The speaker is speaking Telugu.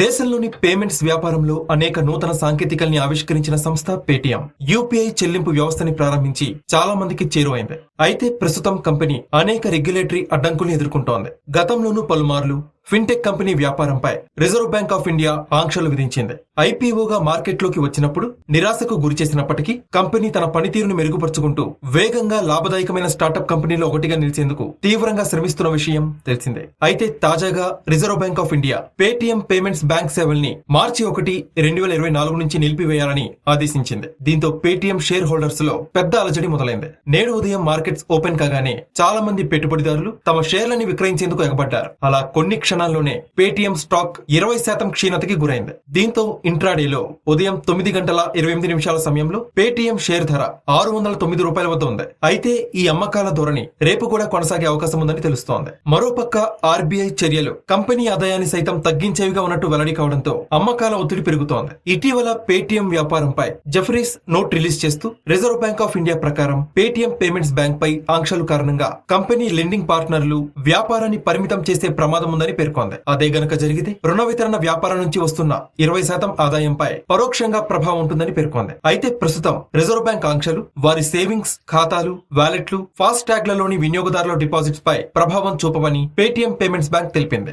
దేశంలోని పేమెంట్స్ వ్యాపారంలో అనేక నూతన సాంకేతికల్ని ఆవిష్కరించిన సంస్థ పేటిఎం. యూపీఐ చెల్లింపు వ్యవస్థని ప్రారంభించి చాలా మందికి చేరువైంది. అయితే ప్రస్తుతం కంపెనీ అనేక రెగ్యులేటరీ అడ్డంకుల్ని ఎదుర్కొంటోంది. గతంలోనూ పలుమార్లు ఫిన్టెక్ కంపెనీ వ్యాపారంపై రిజర్వ్ బ్యాంక్ ఆఫ్ ఇండియా ఆంక్షలు విధించింది. ఐపీఓగా మార్కెట్లోకి వచ్చినప్పుడు నిరాశకు గురిచేసినప్పటికీ కంపెనీ తన పనితీరును మెరుగుపరుచుకుంటూ వేగంగా లాభదాయకమైన స్టార్టప్ కంపెనీలో ఒకటిగా నిలిచేందుకు తీవ్రంగా శ్రమిస్తున్న విషయం తెలిసిందే. అయితే తాజాగా Reserve Bank of India Paytm payments bank సేవల్ని మార్చి ఒకటి రెండు వేల ఇరవై నాలుగు నుంచి నిలిపివేయాలని ఆదేశించింది. దీంతో పేటీఎం షేర్ హోల్డర్స్లో పెద్ద అలజడి మొదలైంది. నేడు ఉదయం మార్కెట్స్ ఓపెన్ కాగానే చాలా మంది పెట్టుబడిదారులు తమ షేర్లని విక్రయించేందుకు ఎగబడ్డారు. అలా కొన్ని క్షణాల్లోనే పేటిఎం స్టాక్ ఇరవై శాతం క్షీణతకి గురైంది. దీంతో ఇంట్రాడేలో ఉదయం తొమ్మిది గంటల ఇరవై ఎనిమిది నిమిషాల సమయంలో పేటిఎం షేర్ ధర ఆరు వందల తొమ్మిది రూపాయల వద్ద ఉంది. అయితే ఈ అమ్మకాల ధోరణి రేపు కూడా కొనసాగే అవకాశం ఉందని తెలుస్తోంది. మరోపక్క ఆర్బీఐ చర్యలు కంపెనీ ఆదాయాన్ని సైతం తగ్గించేవిగా ఉన్నట్టు వెల్లడి కావడంతో అమ్మకాల ఒత్తిడి పెరుగుతోంది. ఇటీవల పేటిఎం వ్యాపారంపై జఫరీస్ నోట్ రిలీజ్ చేస్తూ రిజర్వ్ బ్యాంక్ ఆఫ్ ఇండియా ప్రకారం పేటిఎం పేమెంట్స్ బ్యాంక్ పై ఆంక్షలు కారణంగా కంపెనీ లెండింగ్ పార్ట్నర్లు వ్యాపారాన్ని పరిమితం చేసే ప్రమాదం ఉందని పేర్కొంది. అదే గనక జరిగితే రుణ వితరణ వ్యాపారం నుంచి వస్తున్న ఇరవై శాతం ఆదాయంపై పరోక్షంగా ప్రభావం ఉంటుందని పేర్కొంది. అయితే ప్రస్తుతం రిజర్వ్ బ్యాంక్ ఆంక్షలు వారి సేవింగ్స్ ఖాతాలు వ్యాలెట్లు ఫాస్ట్ ట్యాగ్లలోని వినియోగదారుల డిపాజిట్స్ పై ప్రభావం చూపమని పేటిఎం పేమెంట్స్ బ్యాంక్ తెలిపింది.